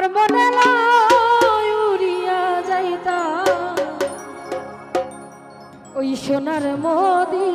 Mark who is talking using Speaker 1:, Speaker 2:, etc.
Speaker 1: তোমার উড়িয়া যাইতা ওই সোনার মোদী